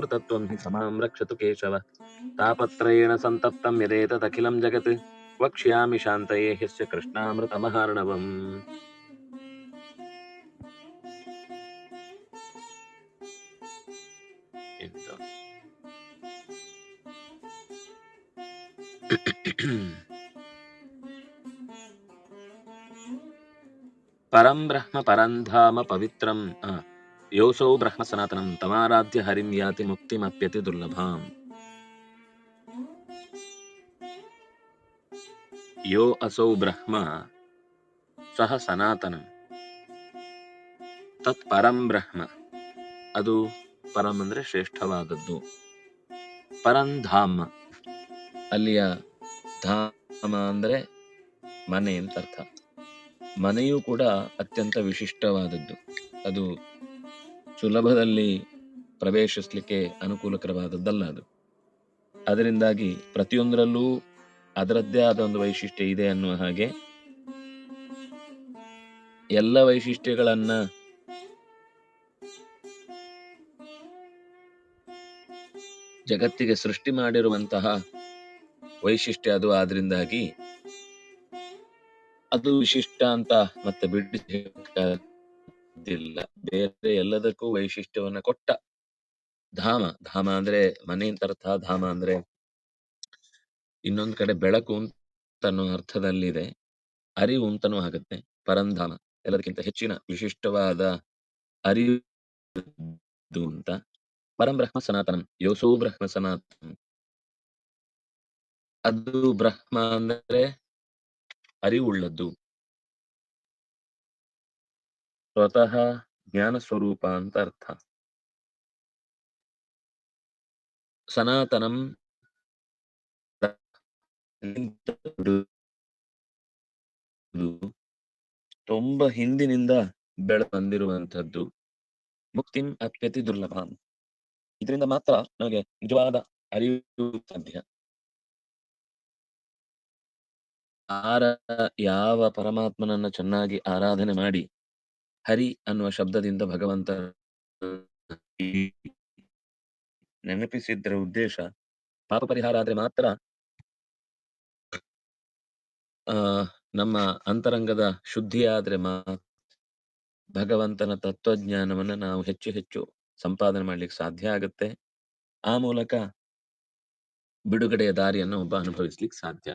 तत्त्वं हि समां रक्षतु केशव। तापत्रयेण सन्तप्तं यदेतदखिलं जगत्। वक्ष्यामि शान्तये ह्यस्य कृष्णामृतमहार्णवम्। परं ब्रह्म परं धाम पवित्रम्। ಯೋಸೌ ಬ್ರಹ್ಮ ಸನಾತನಂ ತಮಾರಾಧ್ಯ ಹರಿಂ ಯಾತಿ ಮುಕ್ತಿಮಪ್ಯತಿ ದುರ್ಲಭಾಂ. ಯೋ ಅಸೌ ಬ್ರಹ್ಮ ಸಹ ಸನಾತನ. ತತ್ ಪರಂ ಬ್ರಹ್ಮ. ಅದು ಪರಂ ಅಂದ್ರೆ ಶ್ರೇಷ್ಠವಾದದ್ದು. ಪರಂಧಾಮ ಅಲ್ಲಿಯ ಧಾಮ ಅಂದ್ರೆ ಮನೆ ಅಂತ ಅರ್ಥ. ಮನೆಯೂ ಕೂಡ ಅತ್ಯಂತ ವಿಶಿಷ್ಟವಾದದ್ದು. ಅದು ಸುಲಭದಲ್ಲಿ ಪ್ರವೇಶಿಸಲಿಕ್ಕೆ ಅನುಕೂಲಕರವಾದದ್ದಲ್ಲ ಅದು. ಅದರಿಂದಾಗಿ ಪ್ರತಿಯೊಂದರಲ್ಲೂ ಅದರದ್ದೇ ಆದ ಒಂದು ವೈಶಿಷ್ಟ್ಯ ಇದೆ ಅನ್ನುವ ಹಾಗೆ ಎಲ್ಲ ವೈಶಿಷ್ಟ್ಯಗಳನ್ನ ಜಗತ್ತಿಗೆ ಸೃಷ್ಟಿ ಮಾಡಿರುವಂತಹ ವೈಶಿಷ್ಟ್ಯ ಅದು. ಆದ್ರಿಂದಾಗಿ ಅದು ವಿಶಿಷ್ಟ ಅಂತ ಮತ್ತೆ ಬಿಡಿಲ್ಲ ಬೇರೆ ಎಲ್ಲದಕ್ಕೂ ವೈಶಿಷ್ಟ್ಯವನ್ನ ಕೊಟ್ಟ ಧಾಮ. ಧಾಮ ಅಂದ್ರೆ ಮನೆ ಅಂತ ಅರ್ಥ, ಧಾಮ ಅಂದ್ರೆ ಇನ್ನೊಂದ್ ಕಡೆ ಬೆಳಕು ಅಂತ ಅನ್ನೋ ಅರ್ಥದಲ್ಲಿದೆ. ಅರಿವು ಅಂತಾನೂ ಆಗುತ್ತೆ. ಪರಂಧಾಮ ಎಲ್ಲದಕ್ಕಿಂತ ಹೆಚ್ಚಿನ ವಿಶಿಷ್ಟವಾದ ಅರಿವು ಅಂತ. ಪರಂ ಬ್ರಹ್ಮ ಸನಾತನಂ. ಯೋಸೋ ಬ್ರಹ್ಮ ಸನಾತನ. ಅದು ಬ್ರಹ್ಮ ಅಂದ್ರೆ ಅರಿವುಳ್ಳದ್ದು. ಸ್ವತಃ ಜ್ಞಾನ ಸ್ವರೂಪ ಅಂತ ಅರ್ಥ ಸನಾತನಂ ತುಂಬಾ ಹಿಂದಿನಿಂದ ಬೆಳೆ ಬಂದಿರುವಂತದ್ದು ಮುಕ್ತಿಂ ಅತ್ಯತಿ ದುರ್ಲಭ. ಇದರಿಂದ ಮಾತ್ರ ನಮಗೆ ನಿಜವಾದ ಅರಿವು ಸಾಧ್ಯ. ಆರ ಯಾವ ಪರಮಾತ್ಮನನ್ನ ಚೆನ್ನಾಗಿ ಆರಾಧನೆ ಮಾಡಿ ಹರಿ ಅನ್ನುವ ಶಬ್ದದಿಂದ ಭಗವಂತ ನೆನಪಿಸಿದ್ರ ಉದ್ದೇಶ ಪಾಪ ಪರಿಹಾರ ಆದ್ರೆ ಮಾತ್ರ ಆ, ನಮ್ಮ ಅಂತರಂಗದ ಶುದ್ಧಿ ಆದ್ರೆ ಮಾ ಭಗವಂತನ ತತ್ವಜ್ಞಾನವನ್ನ ನಾವು ಹೆಚ್ಚು ಹೆಚ್ಚು ಸಂಪಾದನೆ ಮಾಡ್ಲಿಕ್ಕೆ ಸಾಧ್ಯ ಆಗುತ್ತೆ. ಆ ಮೂಲಕ ಬಿಡುಗಡೆಯ ದಾರಿಯನ್ನು ಒಬ್ಬ ಅನುಭವಿಸ್ಲಿಕ್ಕೆ ಸಾಧ್ಯ.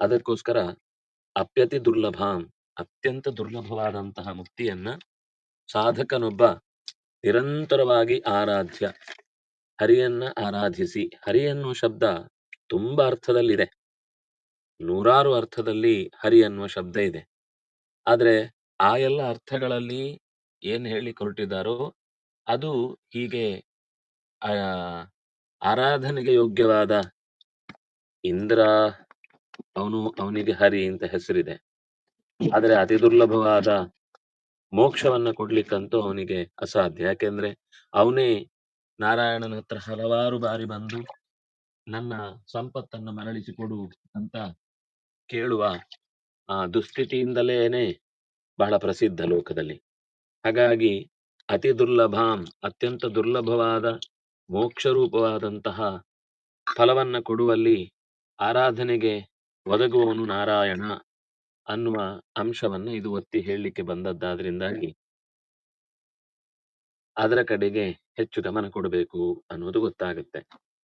ಅದಕ್ಕೋಸ್ಕರ ಅಪ್ಯತಿ ದುರ್ಲಭಾಂ ಅತ್ಯಂತ ದುರ್ಲಭವಾದಂತಹ ಮುಕ್ತಿಯನ್ನ ಸಾಧಕನೊಬ್ಬ ನಿರಂತರವಾಗಿ ಆರಾಧ್ಯ ಹರಿಯನ್ನ ಆರಾಧಿಸಿ ಹರಿ ಅನ್ನುವ ಶಬ್ದ ತುಂಬಾ ಅರ್ಥದಲ್ಲಿದೆ. ನೂರಾರು ಅರ್ಥದಲ್ಲಿ ಹರಿ ಅನ್ನುವ ಶಬ್ದ ಇದೆ. ಆದ್ರೆ ಆ ಎಲ್ಲ ಅರ್ಥಗಳಲ್ಲಿ ಏನ್ ಹೇಳಿ ಕೊರಟಿದ್ದಾರೋ ಅದು ಹೀಗೆ ಆ ಆರಾಧನೆಗೆ ಯೋಗ್ಯವಾದ ಇಂದ್ರ ಅವನು ಅವನಿಗೆ ಹರಿ ಅಂತ ಹೆಸರಿದೆ. ಆದ್ರೆ ಅತಿ ದುರ್ಲಭವಾದ ಮೋಕ್ಷವನ್ನ ಕೊಡ್ಲಿಕ್ಕಂತೂ ಅವನಿಗೆ ಅಸಾಧ್ಯ. ಯಾಕೆಂದ್ರೆ ಅವನೇ ನಾರಾಯಣನ ಹತ್ರ ಹಲವಾರು ಬಾರಿ ಬಂದು ನನ್ನ ಸಂಪತ್ತನ್ನು ಮರಳಿಸಿಕೊಡು ಅಂತ ಕೇಳುವ ಆ ದುಸ್ಥಿತಿಯಿಂದಲೇನೆ ಬಹಳ ಪ್ರಸಿದ್ಧ ಲೋಕದಲ್ಲಿ. ಹಾಗಾಗಿ ಅತಿ ದುರ್ಲಭಾಂ, ಅತ್ಯಂತ ದುರ್ಲಭವಾದ ಮೋಕ್ಷ ರೂಪವಾದಂತಹ ಫಲವನ್ನ ಕೊಡುವಲ್ಲಿ ಆರಾಧನೆಗೆ ಒದಗುವವನು ನಾರಾಯಣ. ಅನ್ನುವ ಅಂಶವನ್ನ ಇದು ಒತ್ತಿ ಹೇಳಲಿಕ್ಕೆ ಬಂದದ್ದಾದ್ರಿಂದಾಗಿ ಅದರ ಕಡೆಗೆ ಹೆಚ್ಚು ಗಮನ ಕೊಡಬೇಕು ಅನ್ನೋದು ಗೊತ್ತಾಗುತ್ತೆ.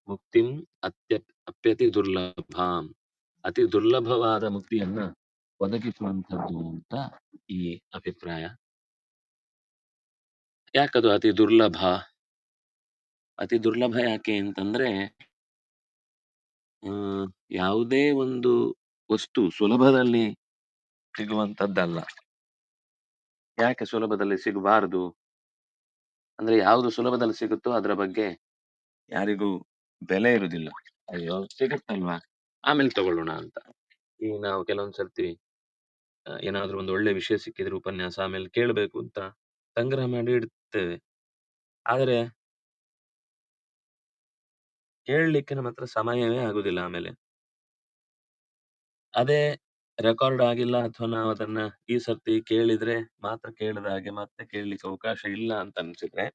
ಮುಕ್ತಿಂ ಅತ್ಯ ಅಪ್ಯತಿ ದುರ್ಲಭಾಂ. ಅತಿ ದುರ್ಲಭವಾದ ಮುಕ್ತಿಯನ್ನ ಒದಗಿಸುವಂಥದ್ದು ಅಂತ ಈ ಅಭಿಪ್ರಾಯ. ಯಾಕದು ಅತಿ ದುರ್ಲಭ? ಅತಿ ದುರ್ಲಭ ಯಾಕೆ ಅಂತಂದ್ರೆ ಆ ಯಾವುದೇ ಒಂದು ವಸ್ತು ಸುಲಭದಲ್ಲಿ ಸಿಗುವಂತದ್ದಲ್ಲ. ಯಾಕೆ ಸುಲಭದಲ್ಲಿ ಸಿಗಬಾರದು? ಅಂದ್ರೆ ಯಾವುದು ಸುಲಭದಲ್ಲಿ ಸಿಗುತ್ತೋ ಅದರ ಬಗ್ಗೆ ಯಾರಿಗೂ ಬೆಲೆ ಇರುವುದಿಲ್ಲ. ಅಯ್ಯೋ, ಸಿಗುತ್ತಲ್ವಾ? ಆಮೇಲೆ ತಗೊಳ್ಳೋಣ ಅಂತ. ಈಗ ನಾವು ಕೆಲವೊಂದ್ ಸರ್ತಿ ಏನಾದ್ರೂ ಒಂದು ಒಳ್ಳೆ ವಿಷಯ ಸಿಕ್ಕಿದ್ರೆ ಉಪನ್ಯಾಸ ಆಮೇಲೆ ಕೇಳಬೇಕು ಅಂತ ಸಂಗ್ರಹ ಮಾಡಿ ಇಡ್ತೇವೆ. ಆದ್ರೆ ಕೇಳಲಿಕ್ಕೆ ನಮ್ಮ ಹತ್ರ ಸಮಯವೇ ಆಗುದಿಲ್ಲ ಆಮೇಲೆ. ಅದೇ ರೆಕಾರ್ಡ್ ಆಗಿಲ್ಲ ಅಥವಾ ನಾವು ಅದನ್ನ ಈ ಸರ್ತಿ ಕೇಳಿದ್ರೆ ಮಾತ್ರ ಕೇಳಿದ ಹಾಗೆ ಮತ್ತೆ ಕೇಳಲಿಕ್ಕೆ ಅವಕಾಶ ಇಲ್ಲ ಅಂತ ಅನ್ಸಿದ್ರೆ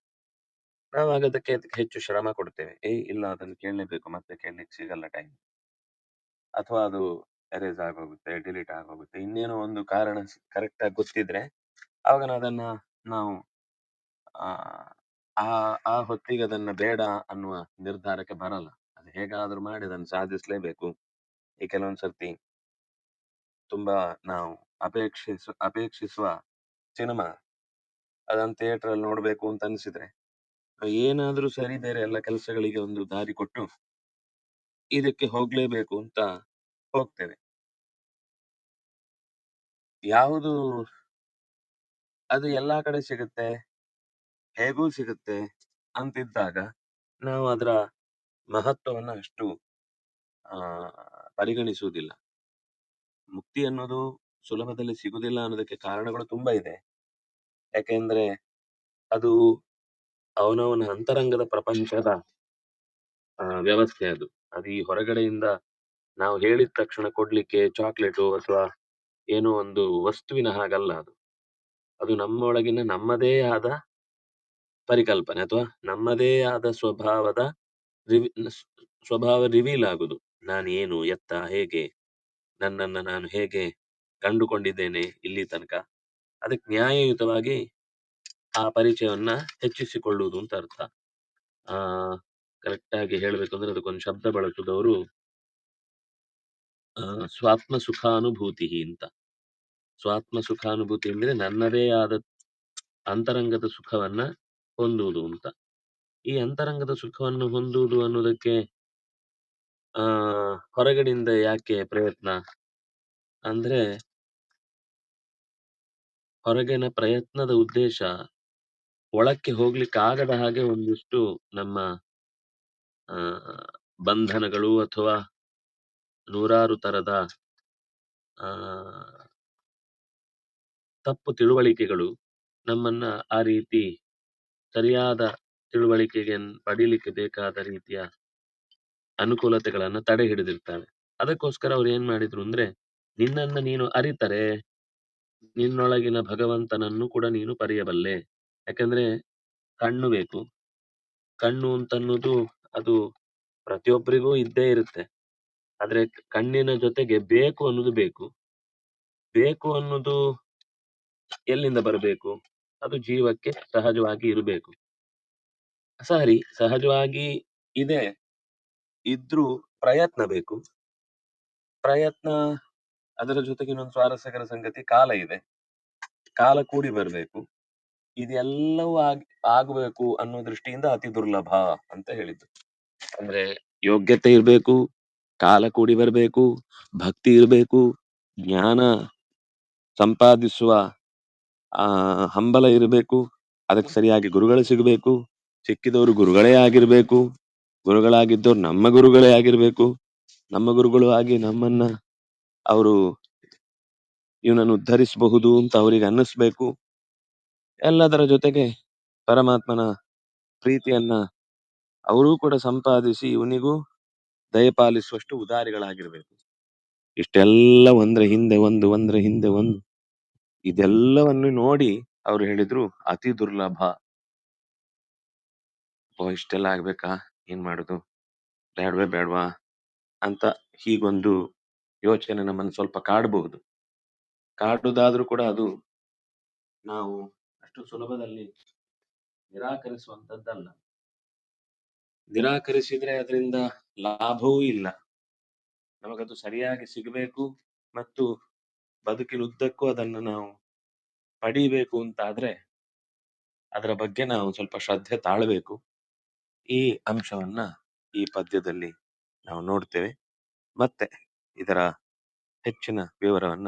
ನಾವು ಅದಕ್ಕೆ ಅದಕ್ಕೆ ಹೆಚ್ಚು ಶ್ರಮ ಕೊಡ್ತೇವೆ. ಏ, ಇಲ್ಲ ಅದನ್ನು ಕೇಳಲೇಬೇಕು, ಮತ್ತೆ ಕೇಳಲಿಕ್ಕೆ ಸಿಗಲ್ಲ ಟೈಮ್ ಅಥವಾ ಅದು ಎರೇಸ್ ಆಗೋಗುತ್ತೆ ಡಿಲೀಟ್ ಆಗೋಗುತ್ತೆ, ಇನ್ನೇನೋ ಒಂದು ಕಾರಣ ಕರೆಕ್ಟ್ ಆಗಿ ಗೊತ್ತಿದ್ರೆ ಅವಾಗ ಅದನ್ನ ನಾವು, ಆ ಆ ಹೊತ್ತಿಗೆ ಅದನ್ನ ಬೇಡ ಅನ್ನುವ ನಿರ್ಧಾರಕ್ಕೆ ಬರಲ್ಲ. ಅದು ಹೇಗಾದ್ರೂ ಮಾಡಿ ಅದನ್ನು ಸಾಧಿಸ್ಲೇಬೇಕು. ಈ ಕೆಲವೊಂದ್ ಸರ್ತಿ ತುಂಬಾ ನಾವು ಅಪೇಕ್ಷಿಸ, ಅಪೇಕ್ಷಿಸುವ ಸಿನಿಮಾ. ಅದನ್ನು ಥಿಯೇಟರ್ ಅಲ್ಲಿ ನೋಡ್ಬೇಕು ಅಂತ ಅನ್ಸಿದ್ರೆ, ಏನಾದರೂ ಸರಿ ಬೇರೆ ಎಲ್ಲ ಕೆಲಸಗಳಿಗೆ ಒಂದು ದಾರಿ ಕೊಟ್ಟು ಇದಕ್ಕೆ ಹೋಗಲೇಬೇಕು ಅಂತ ಹೋಗ್ತೇವೆ. ಯಾವುದು ಅದು ಎಲ್ಲಾ ಕಡೆ ಸಿಗುತ್ತೆ, ಹೇಗೂ ಸಿಗುತ್ತೆ ಅಂತಿದ್ದಾಗ ನಾವು ಅದರ ಮಹತ್ವವನ್ನ ಅಷ್ಟು ಪರಿಗಣಿಸುವುದಿಲ್ಲ. ಮುಕ್ತಿ ಅನ್ನೋದು ಸುಲಭದಲ್ಲಿ ಸಿಗುದಿಲ್ಲ ಅನ್ನೋದಕ್ಕೆ ಕಾರಣಗಳು ತುಂಬಾ ಇದೆ. ಯಾಕೆಂದ್ರೆ ಅದು ಅವನವನ ಅಂತರಂಗದ ಪ್ರಪಂಚದ ಆ, ವ್ಯವಸ್ಥೆ ಅದು. ಅದು ಈ ಹೊರಗಡೆಯಿಂದ ನಾವು ಹೇಳಿದ ತಕ್ಷಣ ಕೊಡ್ಲಿಕ್ಕೆ ಚಾಕ್ಲೇಟು ಅಥವಾ ಏನೋ ಒಂದು ವಸ್ತುವಿನ ಹಾಗಲ್ಲ ಅದು. ಅದು ನಮ್ಮೊಳಗಿನ ನಮ್ಮದೇ ಆದ ಪರಿಕಲ್ಪನೆ ಅಥವಾ ನಮ್ಮದೇ ಆದ ಸ್ವಭಾವದ ರಿವಿ- ಸ್ವಭಾವ ರಿವೀಲ್ ಆಗುದು. ನಾನು ಏನು ಎತ್ತ ಹೇಗೆ ನನ್ನನ್ನ ನಾನು ಹೇಗೆ ಕಂಡುಕೊಂಡಿದ್ದೇನೆ ಇಲ್ಲಿ ತನಕ, ಅದಕ್ಕೆ ನ್ಯಾಯಯುತವಾಗಿ ಆ ಪರಿಚಯವನ್ನ ಹೆಚ್ಚಿಸಿಕೊಳ್ಳುವುದು ಅಂತ ಅರ್ಥ. ಆ ಕರೆಕ್ಟ್ ಆಗಿ ಹೇಳ್ಬೇಕು ಅಂದ್ರೆ ಅದಕ್ಕೊಂದು ಶಬ್ದ ಬಳಸುದವರು ಸ್ವಾತ್ಮ ಸುಖಾನುಭೂತಿ ಅಂತ. ಸ್ವಾತ್ಮ ಸುಖಾನುಭೂತಿ ಅಂದ್ರೆ ನನ್ನದೇ ಆದ ಅಂತರಂಗದ ಸುಖವನ್ನ ಹೊಂದುವುದು ಅಂತ. ಈ ಅಂತರಂಗದ ಸುಖವನ್ನು ಹೊಂದುವುದು ಅನ್ನೋದಕ್ಕೆ ಆ, ಹೊರಗಡೆಯಿಂದ ಯಾಕೆ ಪ್ರಯತ್ನ? ಅಂದ್ರೆ ಹೊರಗಿನ ಪ್ರಯತ್ನದ ಉದ್ದೇಶ ಒಳಕ್ಕೆ ಹೋಗ್ಲಿಕ್ಕೆ ಆಗದ ಹಾಗೆ ಒಂದಿಷ್ಟು ನಮ್ಮ ಬಂಧನಗಳು ಅಥವಾ ನೂರಾರು ತರದ, ಆ, ತಪ್ಪು ತಿಳುವಳಿಕೆಗಳು ನಮ್ಮನ್ನ ಆ ರೀತಿ ಸರಿಯಾದ ತಿಳುವಳಿಕೆಗೆ ಪಡೀಲಿಕ್ಕೆ ಬೇಕಾದ ರೀತಿಯ ಅನುಕೂಲತೆಗಳನ್ನ ತಡೆ ಹಿಡಿದಿರ್ತಾನೆ. ಅದಕ್ಕೋಸ್ಕರ ಅವ್ರು ಏನ್ ಮಾಡಿದ್ರು ಅಂದ್ರೆ, ನಿನ್ನನ್ನ ನೀನು ಅರಿತರೆ, ನಿನ್ನೊಳಗಿನ ಭಗವಂತನನ್ನು ಕೂಡ ನೀನು ಪರಿಯಬಲ್ಲೆ. ಯಾಕಂದ್ರೆ ಕಣ್ಣು ಬೇಕು. ಕಣ್ಣು ಅಂತನ್ನೋದು ಅದು ಪ್ರತಿಯೊಬ್ಬರಿಗೂ ಇದ್ದೇ ಇರುತ್ತೆ. ಆದ್ರೆ ಕಣ್ಣಿನ ಜೊತೆಗೆ ಬೇಕು ಅನ್ನೋದು ಬೇಕು. ಬೇಕು ಅನ್ನೋದು ಎಲ್ಲಿಂದ ಬರಬೇಕು? ಅದು ಜೀವಕ್ಕೆ ಸಹಜವಾಗಿ ಇರಬೇಕು. ಸರಿ, ಸಹಜವಾಗಿ ಇದೆ. ಇದ್ರೂ ಪ್ರಯತ್ನ ಬೇಕು. ಪ್ರಯತ್ನ ಅದರ ಜೊತೆಗೆ ಇನ್ನೊಂದು ಸ್ವಾರಸ್ಯಕರ ಸಂಗತಿ ಕಾಲ ಇದೆ. ಕಾಲ ಕೂಡಿ ಬರಬೇಕು. ಇದೆಲ್ಲವೂ ಆಗ್, ಆಗಬೇಕು ಅನ್ನೋ ದೃಷ್ಟಿಯಿಂದ ಅತಿ ದುರ್ಲಭ ಅಂತ ಹೇಳಿದ್ದು. ಅಂದ್ರೆ ಯೋಗ್ಯತೆ ಇರಬೇಕು, ಕಾಲ ಕೂಡಿ ಬರಬೇಕು, ಭಕ್ತಿ ಇರಬೇಕು, ಜ್ಞಾನ ಸಂಪಾದಿಸುವ, ಆ, ಹಂಬಲ ಇರಬೇಕು, ಅದಕ್ಕೆ ಸರಿಯಾಗಿ ಗುರುಗಳು ಸಿಗಬೇಕು, ಸಿಕ್ಕಿದವರು ಗುರುಗಳೇ ಆಗಿರ್ಬೇಕು. ಗುರುಗಳಾಗಿದ್ದವ್ರು ನಮ್ಮ ಗುರುಗಳೇ ಆಗಿರ್ಬೇಕು. ನಮ್ಮ ಗುರುಗಳು ಆಗಿ ನಮ್ಮನ್ನ ಅವರು ಇವನನ್ನು ಉದ್ಧರಿಸಬಹುದು ಅಂತ ಅವರಿಗೆ ಅನ್ನಿಸ್ಬೇಕು. ಎಲ್ಲದರ ಜೊತೆಗೆ ಪರಮಾತ್ಮನ ಪ್ರೀತಿಯನ್ನ ಅವರು ಕೂಡ ಸಂಪಾದಿಸಿ ಇವನಿಗೂ ದಯಪಾಲಿಸುವಷ್ಟು ಉದಾರಿಗಳಾಗಿರ್ಬೇಕು. ಇಷ್ಟೆಲ್ಲ ಒಂದ್ರ ಹಿಂದೆ ಒಂದು, ಒಂದ್ರ ಹಿಂದೆ ಒಂದು. ಇದೆಲ್ಲವನ್ನು ನೋಡಿ ಅವ್ರು ಹೇಳಿದ್ರು ಅತಿ ದುರ್ಲಭ. ಓ, ಇಷ್ಟೆಲ್ಲ ಆಗ್ಬೇಕಾ? ಏನ್ ಮಾಡೋದು? ಬೇಡ್ವೇ ಬೇಡ್ವಾ ಅಂತ ಹೀಗೊಂದು ಯೋಚನೆ ನಮ್ಮನ್ನು ಸ್ವಲ್ಪ ಕಾಡಬಹುದು ಕಾಡುದಾದ್ರೂ ಕೂಡ ಅದು ನಾವು ಅಷ್ಟು ಸುಲಭದಲ್ಲಿ ನಿರಾಕರಿಸುವಂತದ್ದಲ್ಲ ನಿರಾಕರಿಸಿದ್ರೆ ಅದರಿಂದ ಲಾಭವೂ ಇಲ್ಲ. ನಮಗದು ಸರಿಯಾಗಿ ಸಿಗಬೇಕು ಮತ್ತು ಬದುಕಿನುದ್ದಕ್ಕೂ ಅದನ್ನು ನಾವು ಪಡಿಬೇಕು ಅಂತಾದ್ರೆ ಅದರ ಬಗ್ಗೆ ನಾವು ಸ್ವಲ್ಪ ಶ್ರದ್ಧೆ ತಾಳ್ಬೇಕು. ಈ ಅಂಶವನ್ನ ಈ ಪದ್ಯದಲ್ಲಿ ನಾವು ನೋಡ್ತೇವೆ. ಮತ್ತೆ ಇದರ ಹೆಚ್ಚಿನ ವಿವರವನ್ನ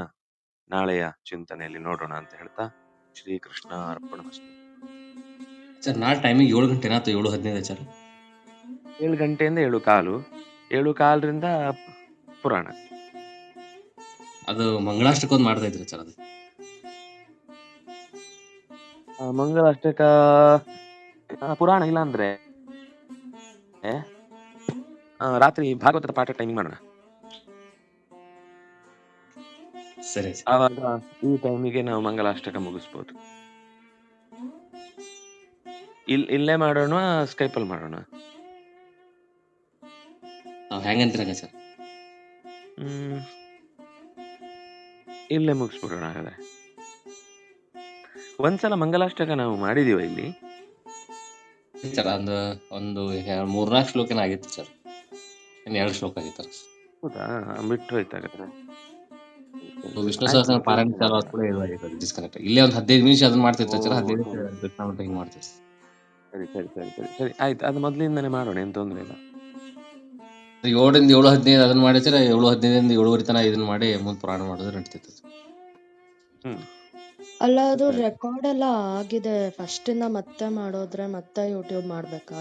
ನಾಳೆಯ ಚಿಂತನೆಯಲ್ಲಿ ನೋಡೋಣ ಅಂತ ಹೇಳ್ತಾ ಶ್ರೀಕೃಷ್ಣ ಅರ್ಪಣ ಸರ್ ನಾಳೆ ಟೈಮಿಂಗ್ ಏಳು ಗಂಟೆನ ಅಥವಾ ಏಳು ಹದಿನೈದು ಸರ್? ಏಳು ಗಂಟೆಯಿಂದ ಏಳು ಕಾಲು. ಏಳು ಕಾಲರಿಂದ ಪುರಾಣ. ಅದು ಮಂಗಳಾಷ್ಟಕ್ಕೊಂದು ಮಾಡ್ತಾ ಇದ್ರಿ ಸರ್ ಅದು? ಆ, ಮಂಗಳಾಷ್ಟಕ ಪುರಾಣ ಇಲ್ಲ ಅಂದ್ರೆ? ಏ, ಆ, ರಾತ್ರಿ ಭಾಗವತದ ಪಾಠ ಟೈಮಿಂಗ್ ಮಾಡೋಣ. ಸರಿ ಆವಾಗ ಈ ಟೈಮಿಗೆ ನಾವು ಮಂಗಲಾಷ್ಟಕ ಮುಗಿಸ್ಬೋದು. ಇಲ್ ಇಲ್ಲೇ ಮಾಡೋಣ ಸ್ಕೈಪಲ್ಲಿ ಮಾಡೋಣ? ಹೆಂಗಂತೀರಂಗ ಸರ್? ಹ್ಮ್. ಇಲ್ಲೇ ಮುಗಿಸ್ಬಿಡೋಣ ಹಾಗಾದ್ರೆ. ಒಂದ್ಸಲ ಮಂಗಲಾಷ್ಟಕ ನಾವು ಮಾಡಿದೀವ ಇಲ್ಲಿ? ಸರ್ ಒಂದು ಒಂದು ಮೂರ್ನಾಲ್ಕು ಶ್ಲೋಕನ ಆಗಿತ್ತು ಸರ್ ಇನ್ನು ಎರಡು ಶ್ಲೋಕ ಆಗಿತ್ತು ಹೌದಾ? ಬಿಟ್ಟು ಹೋಯ್ತು ಹಾಗಾದ್ರೆ. ವಿಷ್ಣು ಸಹಸ್ರ ಪಾರಾಯಣ ಚಾಲು ಆದ ಕೂಡ ಡಿಸ್ಕನೆಕ್ಟ್ ಇಲ್ಲೇ ಒಂದು ಹದಿನೈದು ನಿಮಿಷ ಅದನ್ನ ಮಾಡ್ತಿರ್ತಾರೆ ಸರ್ ಹದಿನೈದು ನಿಮಿಷ ಹಿಂಗೆ ಮಾಡ್ತೀವಿ ಸರಿ ಸರಿ ಸರಿ ಸರಿ ಸರಿ. ಆಯ್ತು ಅದು ಮೊದಲಿಂದನೇ ಮಾಡೋಣ ಏನು ತೊಂದ್ರೆ ಇಲ್ಲ. ಏಳರಿಂದ ಏಳು ಹದಿನೈದು ಅದನ್ನ ಮಾಡಿ ಸರ್ ಏಳು ಹದಿನೈದರಿಂದ ಏಳುವರೆ ತನಕ ಇದನ್ನ ಮಾಡಿ ಮುಂದೆ ಪ್ರಾಣ ಮಾಡಿದ್ರೆ ನಡೀತಿತ್ತು ಸರ್. ಅಲ್ಲ ಅದು ರೆಕಾರ್ಡ್ ಎಲ್ಲ ಆಗಿದೆ. ಫಸ್ಟ್ ಇಂದ ಮತ್ತೆ ಮಾಡೋದ್ರೆ ಮತ್ತೆ ಯೂಟ್ಯೂಬ್ ಮಾಡ್ಬೇಕಾ?